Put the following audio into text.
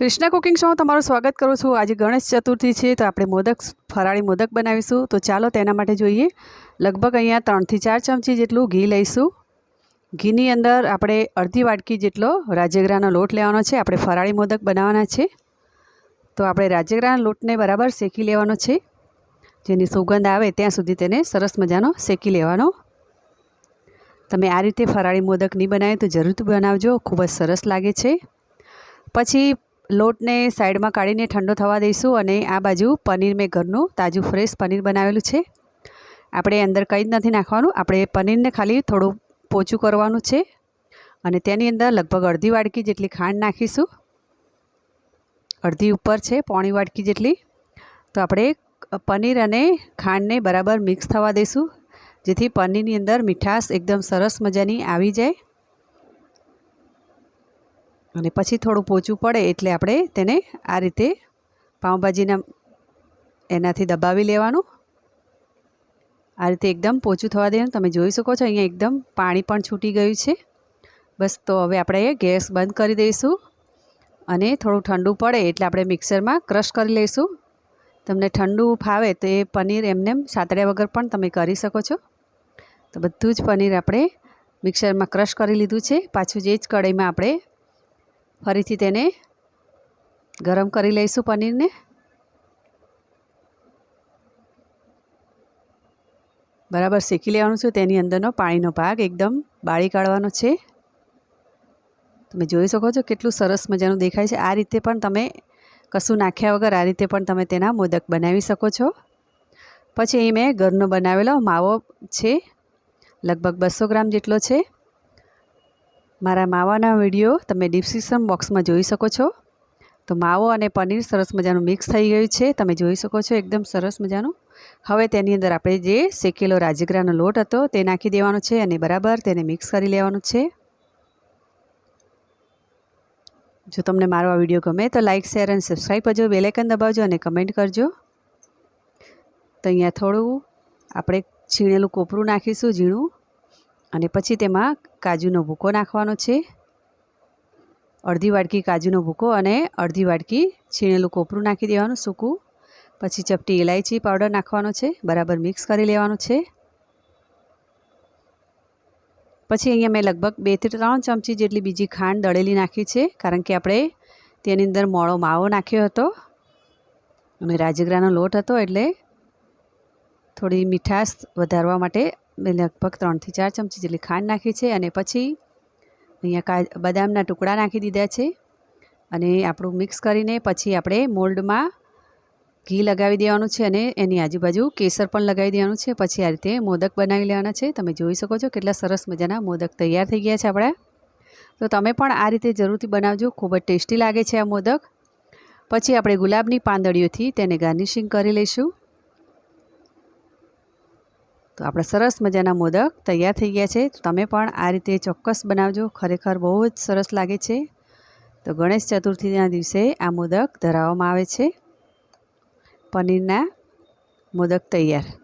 Krishna cooking શોમાં તમારું સ્વાગત કરું છું. આજે ગણેશ ચતુર્થી છે તો આપણે મોદક ફરાળી મોદક બનાવીશું. તો ચાલો તેના માટે જોઈએ. લગભગ અહીંયા ત્રણથી ચાર ચમચી જેટલું ઘી લઈશું. ઘીની અંદર આપણે અડધી વાટકી જેટલો રાજ્યગ્રાનો લોટ લેવાનો છે. આપણે ફરાળી મોદક બનાવવાના છે. તો આપણે રાજ્યગ્રાના લોટને બરાબર શેકી લેવાનો છે. જેની સુગંધ આવે ત્યાં સુધી તેને સરસ મજાનો શેકી લેવાનો. તમે આ રીતે ફરાળી મોદક નહીં બનાવે તો જરૂરથી બનાવજો. ખૂબ જ સરસ લાગે છે. પછી લોટને સાઈડમાં કાઢીને ઠંડો થવા દઈશું અને આ બાજુ પનીર મેં ઘરનું તાજું ફ્રેશ પનીર બનાવેલું છે. આપણે અંદર કંઈ જ નથી નાખવાનું, આપણે પનીરને ખાલી થોડું પોચું કરવાનું છે. અને તેની અંદર લગભગ અડધી વાડકી જેટલી ખાંડ નાખીશું. અડધી ઉપર છે, પોણી વાડકી જેટલી. તો આપણે પનીર અને ખાંડને બરાબર મિક્સ થવા દઈશું, જેથી પનીરની અંદર મીઠાશ એકદમ સરસ મજાની આવી જાય. અને પછી થોડું પોચું પડે એટલે આપણે તેને આ રીતે પાઉંભાજીના એનાથી દબાવી લેવાનું. આ રીતે એકદમ પોચું થવા દેવાનું. તમે જોઈ શકો છો, અહીંયા એકદમ પાણી પણ છૂટી ગયું છે. બસ તો હવે આપણે ગેસ બંધ કરી દઈશું અને થોડું ઠંડુ પડે એટલે આપણે મિક્સરમાં ક્રશ કરી લઈશું. તમને ઠંડુ ફાવે તો એ પનીર એમને સાતડ્યા વગર પણ તમે કરી શકો છો. તો બધું જ પનીર આપણે મિક્સરમાં ક્રશ કરી લીધું છે. પાછું જે જ કઢાઈમાં આપણે ફરીથી તેને ગરમ કરી લઈશું પનીરને. બરાબર શેકી લેવાનું છે તેની અંદરનો પાણીનો ભાગ એકદમ બાળી કાઢવાનો છે. તમે જોઈ શકો છો કેટલું સરસ મજાનું દેખાય છે. આ રીતે પણ તમે કશું નાખ્યા વગર આ રીતે પણ તમે તેના મોદક બનાવી શકો છો. પછી અહીં મેં ઘરનો બનાવેલો માવો છે. લગભગ બસો ગ્રામ જેટલો છે. મારા માવાના વીડિયો તમે ડિસ્ક્રિપ્શન બોક્સમાં જોઈ શકો છો. તો માવો અને પનીર સરસ મજાનું મિક્સ થઈ ગયું છે. તમે જોઈ શકો છો એકદમ સરસ મજાનું. હવે તેની અંદર આપણે જે શેકેલો રાજગરાનો લોટ હતો તે નાખી દેવાનો છે અને બરાબર તેને મિક્સ કરી લેવાનું છે. જો તમને મારો આ વીડિયો ગમે તો લાઇક શેર અને સબસ્ક્રાઈબ કરજો. બેલેકન દબાવજો અને કમેન્ટ કરજો. તો અહીંયા થોડું આપણે છીણેલું કોપરું નાખીશું, ઝીણું. અને પછી તેમાં કાજુનો ભૂકો નાખવાનો છે. અડધી વાડકી કાજુનો ભૂકો અને અડધી વાડકી છીણેલું કોપરું નાખી દેવાનું સૂકું. પછી ચપટી ઇલાયચી પાવડર નાખવાનો છે, બરાબર મિક્સ કરી લેવાનું છે. પછી અહીંયા મેં લગભગ બેથી ત્રણ ચમચી જેટલી બીજી ખાંડ દળેલી નાખી છે, કારણ કે આપણે તેની અંદર મોળો માવો નાખ્યો હતો અને રાજગરાનો લોટ હતો એટલે થોડી મીઠાશ વધારવા માટે મેં લગભગ ત્રણથી ચાર ચમચી જેટલી ખાંડ નાખી છે અને પછી અહીંયા કા, બદામના ટુકડા નાખી દીધા છે. અને આપણું મિક્સ કરીને પછી આપણે મોલ્ડમાં ઘી લગાવી દેવાનું છે અને એની આજુબાજુ કેસર પણ લગાવી દેવાનું છે. પછી આ રીતે મોદક બનાવી લેવાના છે. તમે જોઈ શકો છો કેટલા સરસ મજાના મોદક તૈયાર થઈ ગયા છે આપણા. તો તમે પણ આ રીતે જરૂરથી બનાવજો. ખૂબ જ ટેસ્ટી લાગે છે આ મોદક. પછી આપણે ગુલાબની પાંદડીઓથી તેને ગાર્નિશિંગ કરી લઈશું. તો આપણા સરસ મજાના મોદક તૈયાર થઈ ગયા છે. તો તમે પણ આ રીતે ચોક્કસ બનાવજો. ખરેખર બહુ જ સરસ લાગે છે. તો ગણેશ ચતુર્થીના દિવસે આ મોદક ધરાવવામાં આવે છે. પનીરના મોદક તૈયાર.